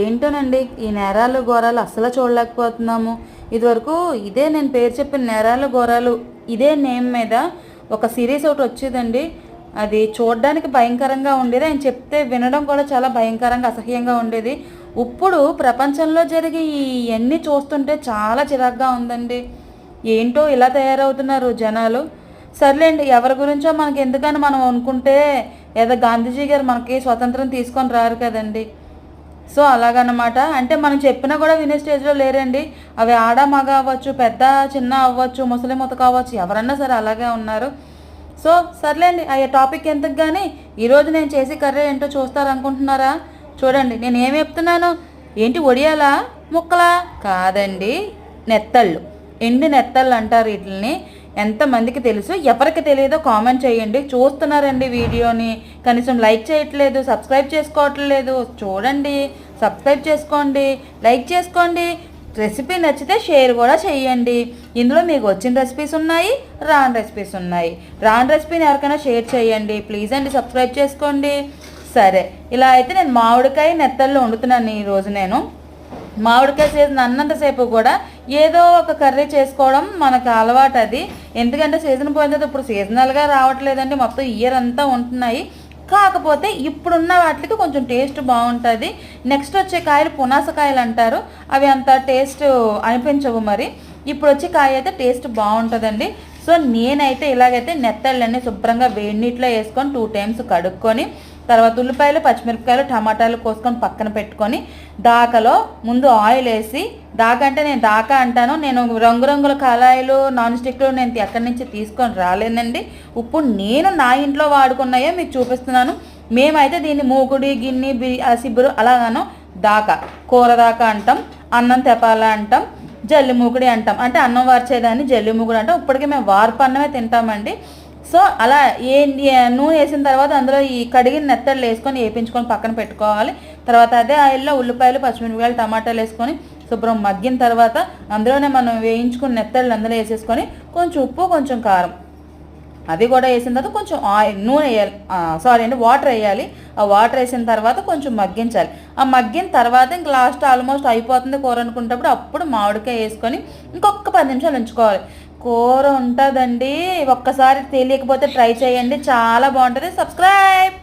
ఏంటోనండి ఈ నేరాలు ఘోరాలు అస్సలు చూడలేకపోతున్నాము. ఇదివరకు ఇదే నేను పేరు చెప్పిన నేరాలు ఘోరాలు ఇదే నేమ్ మీద ఒక సిరీస్ ఒకటి వచ్చేదండి. అది చూడడానికి భయంకరంగా ఉండేది. ఆయన చెప్తే వినడం కూడా చాలా భయంకరంగా అసహ్యంగా ఉండేది. ఇప్పుడు ప్రపంచంలో జరిగే ఇవన్నీ చూస్తుంటే చాలా చిరాగ్గా ఉందండి. ఏంటో ఇలా తయారవుతున్నారు జనాలు. సర్లేండి ఎవరి గురించో మనకి ఎందుకని మనం అనుకుంటే ఏదో గాంధీజీ గారు మనకి స్వతంత్రం తీసుకొని రారు కదండి. సో అలాగనమాట. అంటే మనం చెప్పినా కూడా వినే స్టేజ్లో లేరండి. అవి ఆడ మగ అవ్వచ్చు పెద్ద చిన్న అవ్వచ్చు ముసలి ముత కావచ్చు ఎవరన్నా సరే అలాగే ఉన్నారు. సో సర్లేండి ఆ టాపిక్ ఎందుకు కానీ ఈరోజు నేను చేసే కర్రీ ఏంటో చూస్తారనుకుంటున్నారా? చూడండి నేను ఏమి చెప్తున్నాను? ఏంటి ఒడియాలా? ముక్కలా? కాదండి నెత్తళ్ళు. ఎండి నెత్తళ్ళు అంటారు వీటిని ఎంతమందికి తెలుసు ఎవరికి తెలియదో కామెంట్ చేయండి. చూస్తున్నారండి వీడియోని. కనీసం లైక్ చేయట్లేదు సబ్స్క్రైబ్ చేసుకోవట్లేదు. చూడండి సబ్స్క్రైబ్ చేసుకోండి లైక్ చేసుకోండి. రెసిపీ నచ్చితే షేర్ కూడా చేయండి. ఇందులో మీకు వచ్చిన రెసిపీస్ ఉన్నాయి రాని రెసిపీస్ ఉన్నాయి. రాని రెసిపీని ఎవరికైనా షేర్ చేయండి. ప్లీజ్ అండి సబ్స్క్రైబ్ చేసుకోండి. సరే ఇలా అయితే నేను మామిడికాయ నెత్తల్లో వండుతున్నాను ఈరోజు నేను. మామిడికాయ సీజన్ అన్నంతసేపు కూడా ఏదో ఒక కర్రీ చేసుకోవడం మనకు అలవాటు అది. ఎందుకంటే సీజన్ పోయిన తర్వాత ఇప్పుడు సీజనల్గా రావట్లేదండి. మొత్తం ఇయర్ అంతా ఉంటున్నాయి. కాకపోతే ఇప్పుడున్న వాటికి కొంచెం టేస్ట్ బాగుంటుంది. నెక్స్ట్ వచ్చే కాయలు పునాసకాయలు అంటారు. అవి అంత టేస్ట్ అనిపించవు మరి. ఇప్పుడు వచ్చే కాయ అయితే టేస్ట్ బాగుంటుందండి. సో నేనైతే ఇలాగైతే నెత్తళ్ళన్నీ శుభ్రంగా వేడి నీటిలో వేసుకొని టూ టైమ్స్ కడుక్కొని తర్వాత ఉల్లిపాయలు పచ్చిమిరపకాయలు టమాటాలు కోసుకొని పక్కన పెట్టుకొని దాకలో ముందు ఆయిల్ వేసి దాక అంటే నేను దాకా అంటాను నేను రంగురంగుల కళాయిలు నాన్ స్టిక్లు నేను ఎక్కడి నుంచి తీసుకొని రాలేనండి. ఇప్పుడు నేను నా ఇంట్లో వాడుకున్నాయో మీకు చూపిస్తున్నాను. మేమైతే దీన్ని మూకుడి గిన్నె బి సిబ్బురు అలాగాను దాకా కూర దాకా అంటాం అన్నం తెపాల అంటాం జల్లి మూకుడి అంటాం. అంటే అన్నం వార్చేదాన్ని జల్లి మూకుడు అంటాం. ఇప్పటికే మేము వార్పు అన్నమే తింటామండి. సో అలా ఏ నూనె వేసిన తర్వాత అందులో ఈ కడిగిన నెత్తళ్ళు వేసుకొని వేపించుకొని పక్కన పెట్టుకోవాలి. తర్వాత అదే ఆయిల్లో ఉల్లిపాయలు పచ్చిమిరపకాయలు టమాటాలు వేసుకొని శుభ్రం మగ్గిన తర్వాత అందులోనే మనం వేయించుకున్న నెత్తళ్ళు అందులో వేసేసుకొని కొంచెం ఉప్పు కొంచెం కారం. అది కూడా వేసిన తర్వాత కొంచెం ఆయిల్ నూనె వేయాలి. సారీ అండి వాటర్ వేయాలి. ఆ వాటర్ వేసిన తర్వాత కొంచెం మగ్గించాలి. ఆ మగ్గిన తర్వాత ఇంక లాస్ట్ ఆల్మోస్ట్ అయిపోతుంది కూర అనుకున్నప్పుడు అప్పుడు మామిడికాయ వేసుకొని ఇంకొక పది నిమిషాలు ఉంచుకోవాలి. కూర ఉంటుందండి. ఒక్కసారి తెలియకపోతే ట్రై చేయండి. చాలా బాగుంటుంది. సబ్స్క్రైబ్